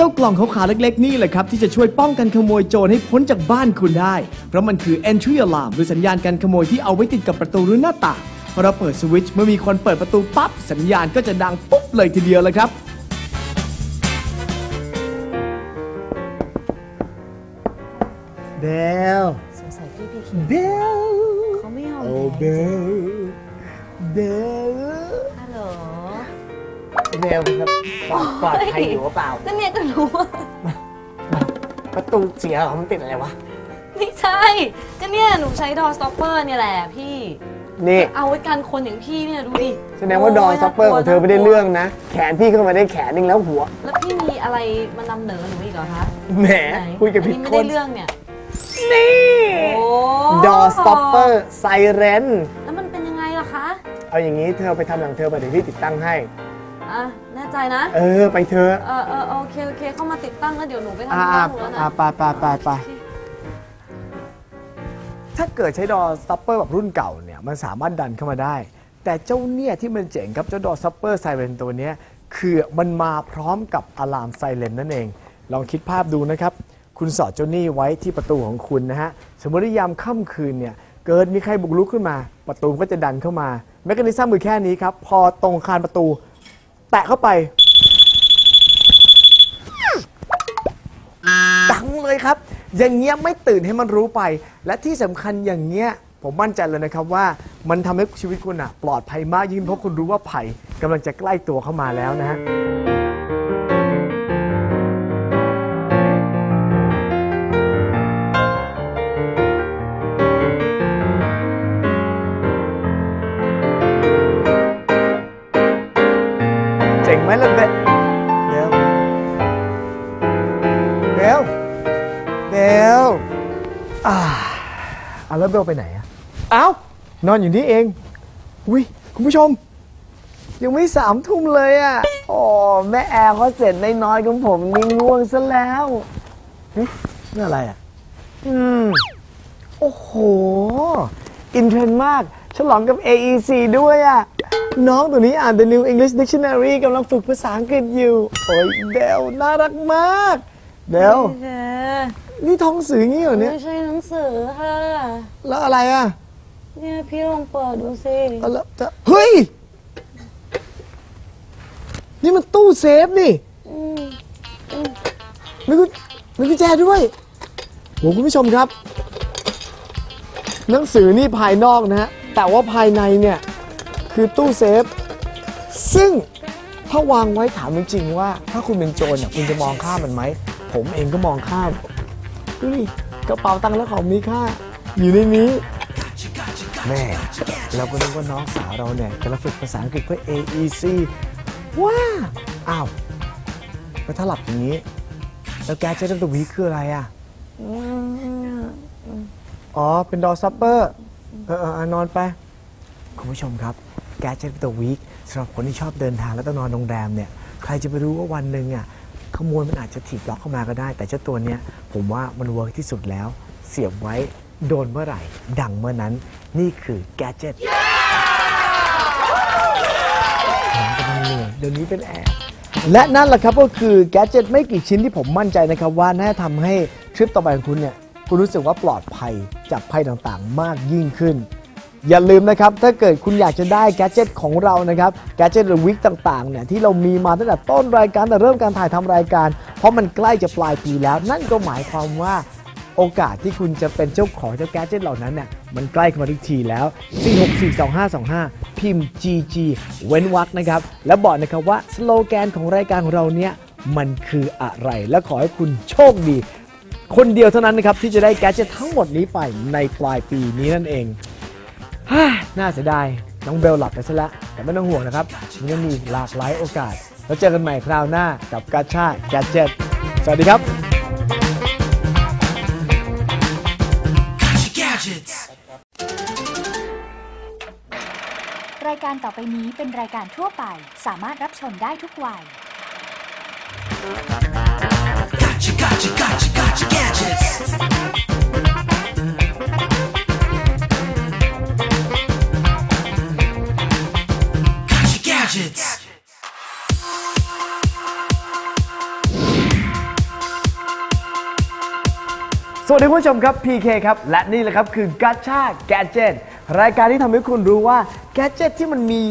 จ้ากล่องขาวๆเล็กๆ นี่แหละครับ ที่จะช่วยป้องกันขโมยโจรให้พ้นจากบ้านคุณได้ เพราะมันคือ entry alarm หรือสัญญาณการขโมยที่เอาไว้ติดกับประตูหรือหน้าต่างพอเราเปิดสวิตช์เมื่อมีคนเปิดประตูปั๊บสัญญาณก็จะดังปุ๊บเลยทีเดียวเลยครับ เบล สงสัยพี่พีเคเบลเขาไม่ยอมโอ้แพ้เบล เบลฮัลโหล เบลครับปลอดปลอดภัยอยู่หรือเปล่า ก็เนี่ยก็รู้ว่าประตูเสียเหรอมันติดอะไรวะ ไม่ใช่ ก็เนี่ยหนูใช้ดอสต็อปเปอร์เนี่ยแหละพี่นี่เอาไว้กันคนอย่างพี่เนี่ยดูดิแสดงว่าดอนซัปเปอร์ของเธอไม่ได้เรื่องนะ แขนพี่เข้ามาได้แขนนึงแล้วหัว แล้วพี่มีอะไรมานำเหนอหนูอีกเหรอคะแหมไหนคุยกับอันผิดนี้ไม่ได้เรื่องเนี่ยนี่ดอสต็อปเปอร์ไซเรนแล้วมันเป็นยังไงล่ะคะ เอาอย่างนี้เธอไปทำหลังเธอไปเดี๋ยวพี่ติดตั้งให้ อะแน่ใจนะ เออ ไปเธอะเออเออโอเคโอเคเข้ามาติดตั้งแล้วเดี๋ยวหนูไปทำอ่าห้องแล้วอ่านะไปไปไปไปถ้าเกิดใช้ดอสต็อปเปอร์แบบรุ่นเก่าเนี่ยมันสามารถดันเข้ามาได้ แต่เจ้าเนี่ยที่มันเจ๋งครับเจ้าดอสต็อปเปอร์ไซเรนตัวเนี้ยคือมันมาพร้อมกับอะลามไซเรนนั่นเอง ลองคิดภาพดูนะครับ คุณสอดเจ้าหนี้ไว้ที่ประตูของคุณนะฮะสมมติว่ายามค่ำคืนเนี่ยเกิดมีใครบุกรุกขึ้นมา ประตูก็จะดันเข้ามาแมคานิซัมมือแค่นี้ครับ พอตรงคานประตู แตะเข้าไป ดังเลยครับ อย่างเงี้ยไม่ตื่นให้มันรู้ไป และที่สำคัญอย่างเงี้ยผมมั่นใจเลยนะครับว่ามันทำให้ชีวิตคุณอะปลอดภัยมากยิ่งเพราะคุณรู้ว่าภัยกำลังจะใกล้ตัวเข้ามาแล้วนะฮะ อะแล้วเบลไปไหนอะเอ้านอนอยู่นี่เองอุ้ยคุณผู้ชม ยังไม่สามทุ่มเลยอะโอ้แม่แอร์เขาเสร็จในน้อยของผมนี่ง่วงซะแล้วเฮ้ยนี่อะไรอะอืม โอ้โห อินเทรนด์มาก ฉลองกับ AEC ด้วยอะน้องตัวนี้อ่าน The New English Dictionary กำลังฝึกภาษาอังกฤษอยู่ โอ้ยเดลน่ารักมาก เดล นี่ท้องสื่องี้เหรอเนี่ย ไม่ใช่หนังสือค่ะ แล้วอะไรอะ เนี่ยพี่ลองเปิดดูสิเอาแล้วจะเฮ้ย นี่มันตู้เซฟนี่มีกุญมีกุญแจด้วยโหคุณผู้ชมครับ หนังสือนี่ภายนอกนะฮะ แต่ว่าภายในเนี่ย คือตู้เซฟ ซึ่งถ้าวางไว้ถามจริงๆว่า ถ้าคุณเป็นโจรเนี่ยคุณจะมองข้ามมันไหม ผมเองก็มองข้าม ดูดิกระเป๋าตังค์และของมีค่า อยู่ในนี้ แม่เราก็นึกว่าน้องสาวเราเนี่ยกำลังฝึกภาษาอังกฤษเพื่อ AEC ว้าอ้าวแล้วถ้าหลับอย่างนี้ แล้วแกจะเรื่องตัววีคืออะไรอะ อ๋อ เป็นดอซัปเปอร์ เออเออนอนไป คุณผู้ชมครับ แกเจ็ตตัววีคสำหรับคนที่ชอบเดินทางแล้วต้องนอนโรงแรมเนี่ย ใครจะไปรู้ว่าวันหนึ่งอะ ขโมยมันอาจจะถีบล็อกเข้ามาก็ได้ แต่เจ้าตัวเนี้ยผมว่ามันเวิร์กที่สุดแล้ว เสียบไว้โดนเมื่อไหร่ ดังเมื่อนั้นนี่คือแกจ็ตผมกำลังเหนื่อยเดี๋ยวนี้เป็นแอร์และนั่นแหละครับก็คือแกจิตไม่กี่ชิ้นที่ผมมั่นใจนะครับว่าน่าทำให้ทริปต่อไปของคุณเนี่ยคุณรู้สึกว่าปลอดภัยจากภัยต่างๆ มากยิ่งขึ้น อย่าลืมนะครับ ถ้าเกิดคุณอยากจะได้แกดเจิตของเรานะครับแกดเจิตหรือวิกต่างๆเนี่ยที่เรามีมาตั้งแต่ต้นรายการแต่เริ่มการถ่ายทำรายการ เพราะมันใกล้จะปลายปีแล้ว นั่นก็หมายความว่าโอกาสที่คุณจะเป็นเจ้าของเจ้าแกดเจิตเหล่านั้นเนี่ยมันใกล้เข้ามาทุกทีแล้ว 4642525 พิมพ์ GG เว้นวรรคนะครับ แล้วบอกนะครับว่าสโลแกนของรายการของเราเนี่ยมันคืออะไร และขอให้คุณโชคดี คนเดียวเท่านั้นนะครับที่จะได้แกดเจิตทั้งหมดนี้ไปในปลายปีนี้นั่นเอง น่าเสียดาย น้องเบลหลับไปซะแล้วแต่ไม่ต้องห่วงนะครับ มันยังมีหลากหลายโอกาส แล้วเจอกันใหม่คราวหน้ากับกาชาแกดเจิตสวัสดีครับ รายการต่อไปนี้เป็นรายการทั่วไป สามารถรับชมได้ทุกวัย คุณผู้ชมครับ PK ครับ และนี่แหละครับคือ Gacha Gadget รายการที่ทำให้คุณรู้ว่า Gadget ที่มันมี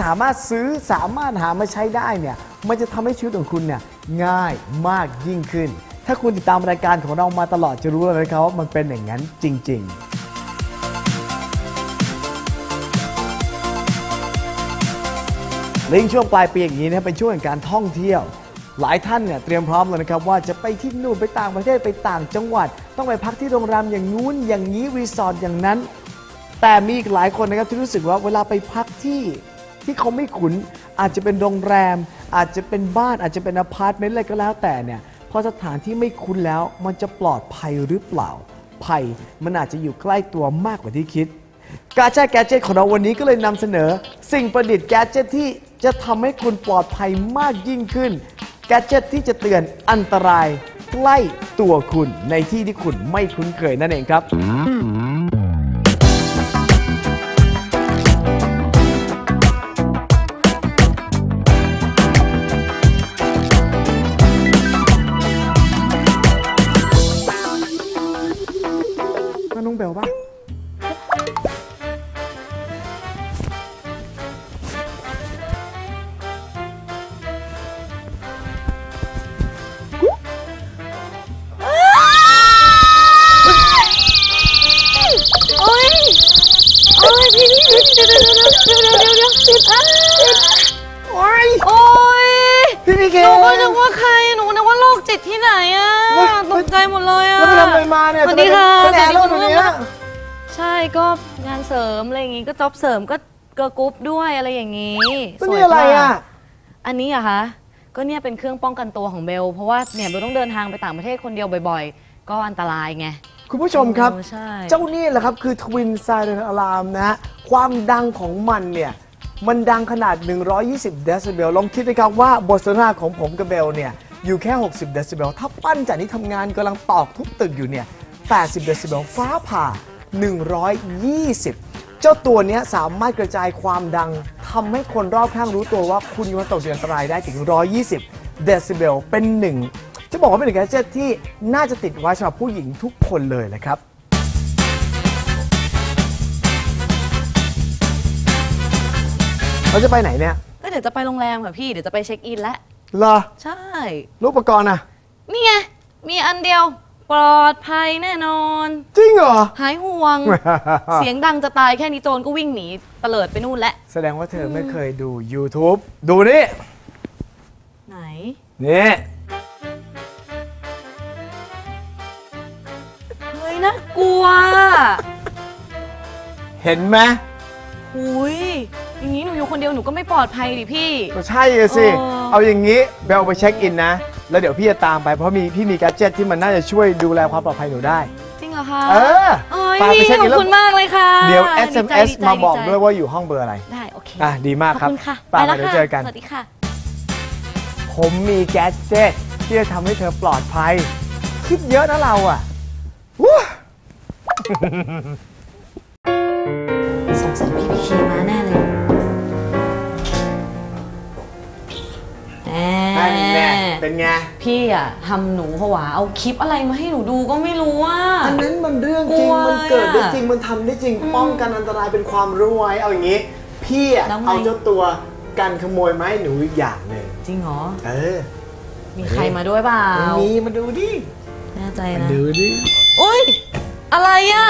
สามารถซื้อสามารถหามาใช้ได้เนี่ยมันจะทำให้ชีวิตของคุณเนี่ยง่ายมากยิ่งขึ้น ถ้าคุณติดตามรายการของเรามาตลอดจะรู้เลยนะครับว่ามันเป็นอย่างนั้นจริง ๆและยิ่งช่วงปลายปีอย่างนี้นะเป็นช่วงแห่งการท่องเที่ยว หลายท่านเนี่ยเตรียมพร้อมแล้วนะครับว่าจะไปที่นู่นไปต่างประเทศไปต่างจังหวัด ต้องไปพักที่โรงแรมอย่างนู้นอย่างนี้รีสอร์ทอย่างนั้น แต่มีอีกหลายคนนะครับที่รู้สึกว่าเวลาไปพักที่ที่เขาไม่คุ้นอาจจะเป็นโรงแรม อาจจะเป็นบ้านอาจจะเป็นอพาร์ตเมนต์อะไรก็แล้วแต่เนี่ยพอสถานที่ไม่คุ้นแล้วมันจะปลอดภัยหรือเปล่าภัยมันอาจจะอยู่ใกล้ตัวมากกว่าที่คิด กาแจแกจิตของเราวันนี้ก็เลยนำเสนอ สิ่งประดิษฐ์แกจิตที่จะทำให้คุณปลอดภัยมากยิ่งขึ้น แกจิตที่จะเตือนอันตรายใกล้ตัวคุณในที่ที่คุณไม่คุ้นเคยนั่นเองครับ ว่าใครหนูก็นึกว่าโรคจิตที่ไหนอะว้าตกใจหมดเลยอะแล้วไปทำอะไรมาเนี่ยสวัสดีค่ะเป็นแอร์แล้วสวัสเดี๋ยวดีนี้ค่ะใช่ก็งานเสริมอะไรอย่างงี้ก็จ็อบเสริมก็เกอร์ลกรุ๊ปด้วยอะไรอย่างงี้มันสวยนี่อะไรมากอะ อันนี้อะคะก็เนี่ยเป็นเครื่องป้องกันตัวของเบล เพราะว่าเนี่ยเบลต้องเดินทางไปต่างประเทศคนเดียวบ่อยๆ ก็อันตรายไง คุณผู้ชมครับ โอ้ใช่ เจ้านี่แหละครับ คือ Twin Siren Alarm นะฮะ ความดังของมันเนี่ย มันดังขนาด 120 เดซิเบล ลองคิดนะครับว่าบทสนทนาของผมกับเบลเนี่ย อยู่แค่ 60 เดซิเบล ถ้าปั้นจากนี้ทำงานกำลังตอกทุบตึกอยู่เนี่ย 80 เดซิเบล ฟ้าผ่า 120 เจ้าตัวเนี้ยสามารถกระจายความดังทำให้คนรอบข้างรู้ตัวว่าคุณกำลังตกอยู่อันตรายได้ถึง 120 เดซิเบล เป็นหนึ่งจะบอกว่าเป็นหนึ่งแกดเจ็ตที่น่าจะติดไว้สำหรับผู้หญิงทุกคนเลยแหละครับ เราจะไปไหนเนี่ยก็เดี๋ยวจะไปโรงแรมค่ะพี่ เดี๋ยวจะไปเช็คอินแล้วเหรอใช่ รูปอุปกรณ์อะนี่ไง มีอันเดียว ปลอดภัยแน่นอน จริงเหรอ หายห่วง เสียงดังจะตายแค่นี้โจรก็วิ่งหนีเตลิดไปนู่นแล้วแสดงว่าเธอไม่เคยดู YouTube ดูนี่ ไหน นี่เฮ้ยน่ากลัว เห็นไหมหุย อย่างนี้หนูอยู่คนเดียวหนูก็ไม่ปลอดภัยดิพี่ ก็ใช่อะสิ เออ เอาอย่างนี้เบลไปเช็คอินนะ แล้วเดี๋ยวพี่จะตามไปเพราะมีพี่มีแกดเจ็ตที่มันน่าจะช่วยดูแลความปลอดภัยหนูได้ จริงเหรอคะเออโอ้ยฝากไปพี่เช็คขอิอนบแล้วคุณมากเลยค่ะเดี๋ยวดีใจ SMS ดีใจมาบอกใจด้วยว่าอยู่ห้องเบอร์อะไร ได้โอเคอะดีมากขอบครับคุณค่ะตามไปมาแล้วเดี๋ยวค่ะเจอกัน สวัสดีค่ะ ผมมีแกดเจ็ตที่จะทำให้เธอปลอดภัย คิดเยอะนะเราอะวู้ สงสัยพี่พีเคมาแน่เลยแหนั่นแน่เป็นไง พี่อะทำหนูผวาเอาคลิปอะไรมาให้หนูดูก็ไม่รู้ว่า อันนั้นมันเรื่องจริง มันเกิดได้จริง มันทำได้จริง ป้องกันอันตรายเป็นความรู้ไว้ เอาอย่างนี้ พี่อะแล้วไง เอาเจ้าตัวกันขโมยมาให้หนูอีกอย่างหนึ่งจริงเหรอ เออมีใครมาด้วยเปล่ามันมีมาดูดิแน่ใจมานะดูดิ อุ้ยอะไรอะ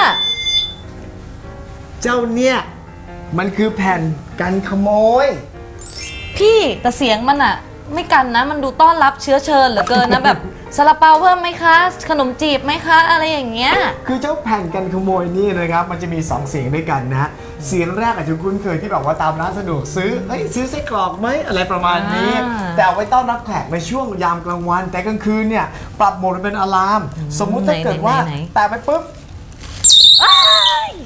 เจ้าเนี่ย มันคือแผ่นกันขโมย พี่แต่เสียงมันอะไม่กันนะ มันดูต้อนรับเชื้อเชิญเหลือเกินนะแบบซาลาเปาเพิ่มไหมคะ ขนมจีบไหมคะ อะไรอย่างเงี้ย คือเจ้าแผ่นกันขโมยนี่นะครับ มันจะมี 2 เสียงด้วยกันนะฮะเสียงแรกอาจจะคุ้นเคยที่แบบว่าตามร้านสะดวกซื้อ เฮ้ยซื้อไส้กรอกไหมอะไรประมาณนี้อ่าแต่เอาไว้ต้อนรับแขกในช่วงยามกลางวัน แต่กลางคืนเนี่ย ปรับโหมดเป็นอะลาม สมมุติถ้าเกิดว่าไหนๆๆแต่ไปปุ๊บ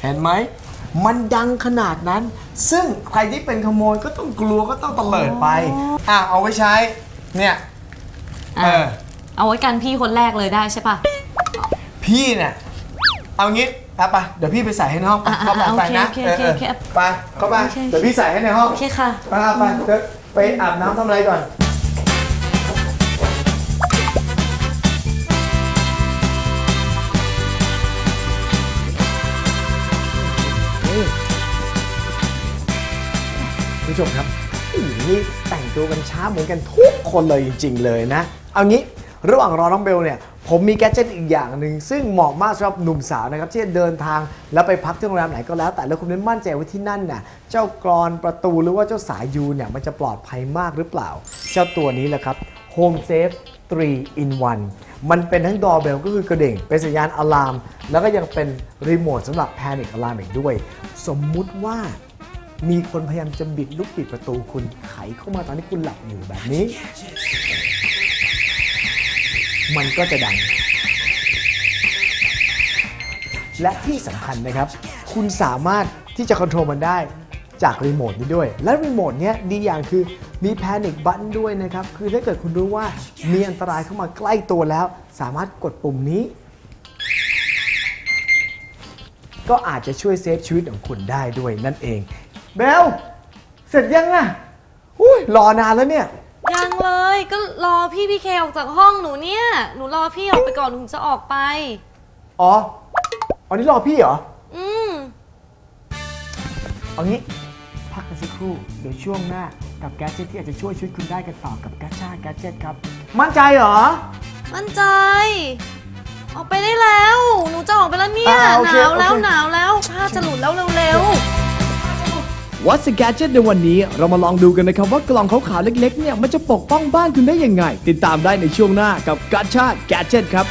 เห็นไหม มันดังขนาดนั้น ซึ่งใครที่เป็นขโมยก็ต้องกลัวก็ต้องตะเลิดไป อะเอาไว้ใช้ เนี่ย เออ เอาไว้กันพี่คนแรกเลยได้ใช่ปะพี่เนี่ยเอางี้ไปไปเดี๋ยวพี่ไปใส่ให้ในห้องไปอะเข้าไปอะใส่นะโอเคเออโอเคเออโอเคไปเข้าไปโอเคเดี๋ยวพี่ใส่ให้ในห้องโอเคค่ะไปไปไปเดี๋ยวไปอาบน้ำทำอะไรก่อน ผู้ชมครับผู้หญิงนี่แต่งตัวกันช้าเหมือนกันทุกคนเลยจริง ๆ เลยนะ เอางี้ระหว่างรอน้องเบลเนี่ย ผมมีแกจิตอีกอย่างหนึ่ง ซึ่งเหมาะมากสำหรับหนุ่มสาวนะครับ ที่จะเดินทางแล้วไปพักที่โรงแรมไหนก็แล้ว แต่แล้วคุณไม่มั่นใจว่าที่นั่นน่ะเจ้ากรอนประตูหรือว่าเจ้าสายยูเนี่ยมันจะปลอดภัยมากหรือเปล่า เจ้าตัวนี้แหละครับ Home Safe 3 in 1 มันเป็นทั้งดอเบลก็คือกระดิ่ง เป็นสัญญาณอะลาม แล้วก็ยังเป็นรีโมทสำหรับ Panic Alarm อีกด้วย สมมุติว่า มีคนพยายามจะบิดลูกปิดประตูคุณไขเข้ามาตอนที่คุณหลับอยู่แบบนี้ มันก็จะดัง และที่สำคัญนะครับ คุณสามารถที่จะคอนโทรลมันได้จากรีโมทนี้ด้วย และรีโมทเนี้ยดีอย่างคือมีแพนิคบั t นด้วยนะครับ คือถ้าเกิดคุณรู้ว่ามีอันตรายเข้ามาใกล้ตัวแล้ว สามารถกดปุ่มนี้ ก็อาจจะช่วยเซฟชีวิตของคุณได้ด้วยนั่นเอง เบล เสร็จยังอะอุ้ยรอนานแล้วเนี่ย ยังเลยก็รอพี่พีเคออกจากห้องหนูเนี่ย หนูรอพี่ออกไปก่อนหนูถึงจะออกไป อ๋ออันนี้รอพี่เหรอ อืมเอางี้ พักกันสักครู่ เดี๋ยวช่วงหน้า กับแกดเจ็ตที่อาจจะช่วยชีวิตคุณได้กันต่อกับกาชาแกดเจ็ตครับ มั่นใจเหรอ มั่นใจ ออกไปได้แล้ว หนูจะออกไปแล้วเนี่ย อ่าโอหเคนาวแล้วโอเคหนาวแล้วผ้าจะหลุดแล้วเร็วๆ What's the Gadget ในวันนี้เรามาลองดูกันนะครับว่ากล่องขาวๆเล็กๆเนี่ยมันจะปกป้องบ้านคุณได้ยังไง ติดตามได้ในช่วงหน้ากับ Gacha Gadget ครับ